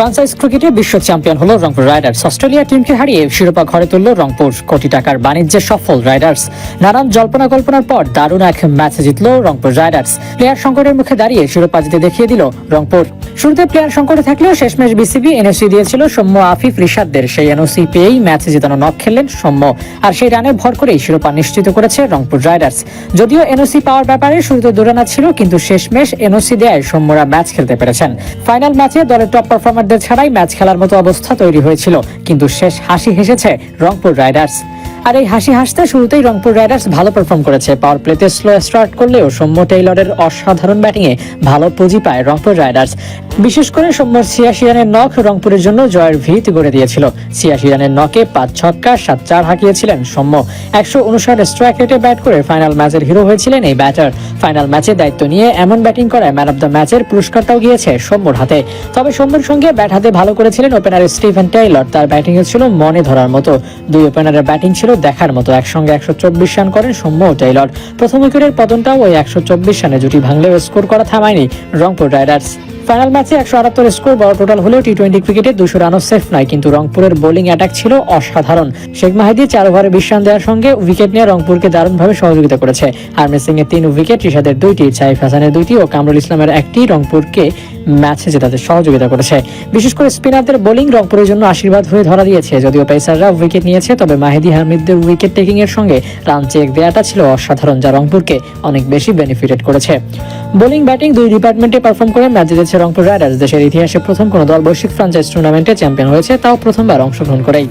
ফ্রান্সাইজ ক্রিকেটে বিশ্ব চ্যাম্পিয়ন হলো রংপুর রাইডার্স। অস্ট্রেলিয়া টিমকে হারিয়ে শিরোপা ঘরে তুলল রংপুর। কোটি টাকার বাণিজ্যে সফল রাইডার্স। নানান জল্পনা কল্পনার পর দারুণ এক ম্যাচে জিতল রংপুর রাইডার্স। প্লেয়ার সংকটের মুখে দাঁড়িয়ে শিরোপা জিতে দেখিয়ে দিল রংপুর। শুরুতে প্লেয়ার সংকটে থাকলেও শেষমেশ বিসিবি এনওসি দিয়েছিল সৌম্য, আফিফ, রিশাদদের। সেই এনওসি পেয়েই ম্যাচে জেতানো নক খেললেন সৌম্য। আর সেই রানে ভর করেই শিরোপা নিশ্চিত করেছে রংপুর রাইডার্স। যদিও এনওসি পাওয়ার ব্যাপারে শুরুতে দৌড়ানা ছিল, কিন্তু শেষমেশ এনওসি দেয় সৌম্যরা ম্যাচ খেলতে পেরেছেন। ফাইনাল ম্যাচে দলের টপ পারফর্মারদের ছাড়াই ম্যাচ খেলার মতো অবস্থা তৈরি হয়েছিল, কিন্তু শেষ হাসি হেসেছে রংপুর রাইডার্স। আর এই হাসি হাসতে শুরুতেই রংপুর রাইডার্স ভালো পারফর্ম করেছে। পাওয়ার প্লেতে স্লো স্টার্ট করলেও সৌম্য টেইলরের অসাধারণ ব্যাটিংয়ে ভালো পুঁজি পায় রংপুর রাইডার্স। বিশেষ করে সৌম্যর ছিয়াশি রানের নখ রংপুরের জন্য জয়ের ভিত গড়ে দিয়েছিল। ছিয়াশি রানের নকে পাঁচ ছক্কা, সাত চার হাঁকিয়েছিলেন সৌম্য। একশো উনষাট স্ট্রাইক রেটে ব্যাট করে ফাইনাল ম্যাচের হিরো হয়েছিলেন এই ব্যাটার ফাইনাল ম্যাচে দায়িত্ব নিয়ে এমন ব্যাটিং করায় ম্যান অফ দ্য ম্যাচের পুরস্কারটাও গিয়েছে সৌম্যর হাতে। তবে সৌম্যর সঙ্গে ব্যাট হাতে ভালো করেছিলেন ওপেনার স্টিভেন টেইলর। তার ব্যাটিং ছিল মনে ধরার মতো। দুই ওপেনারের ব্যাটিং ছিল দেখার মতো। একসঙ্গে একশো চব্বিশ রান করেন সৌম্য ও টেইলর। প্রথম উইকেটের পতনটাও ওই একশো চব্বিশ রানে জুটি ভাঙলেও স্কোর করা থামায়নি রংপুর রাইডার্স। ফাইনাল ম্যাচে একশো আটাত্তর স্কোর বড় টোটাল হলেও টি টোয়েন্টি ক্রিকেটে দুশো রানও সেফ নয়, কিন্তু রংপুরের বোলিং অ্যাটাক ছিল অসাধারণ। শেখ মাহিদি চার ওভারে বিশ রান দেওয়ার সঙ্গে উইকেট নিয়ে রংপুরকে দারুণভাবে সহযোগিতা করেছে। হারমেদ সিং এর তিন উইকেট, রিশাদের দুইটি, সাইফ হাসানের দুইটি ও কামরুল ইসলামের একটি। রংপুরকে ম্যাচে জেতাতে সহযোগিতা করেছে। বিশেষ করে স্পিনারদের বোলিং রংপুরের জন্য আশীর্বাদ হয়ে ধরা দিয়েছে, যদিও পেসাররা উইকেট নিয়েছে, তবে মাহিদি হামিদদের উইকেট টেকিং এর সঙ্গে রান চেক দেওয়াটা ছিল অসাধারণ, যা রংপুরকে অনেক বেশি বেনিফিটেড করেছে। বোলিং ব্যাটিং দুই ডিপার্টমেন্টে পারফর্ম করে ম্যাচ জিতেছে রংপুর রাইডার্স দেশের ইতিহাসে প্রথম কোনো দল বৈশ্বিক ফ্রাঞ্চাইজ টুর্নামেন্টে চ্যাম্পিয়ন হয়েছে, তাও প্রথমবার অংশগ্রহণ করেই।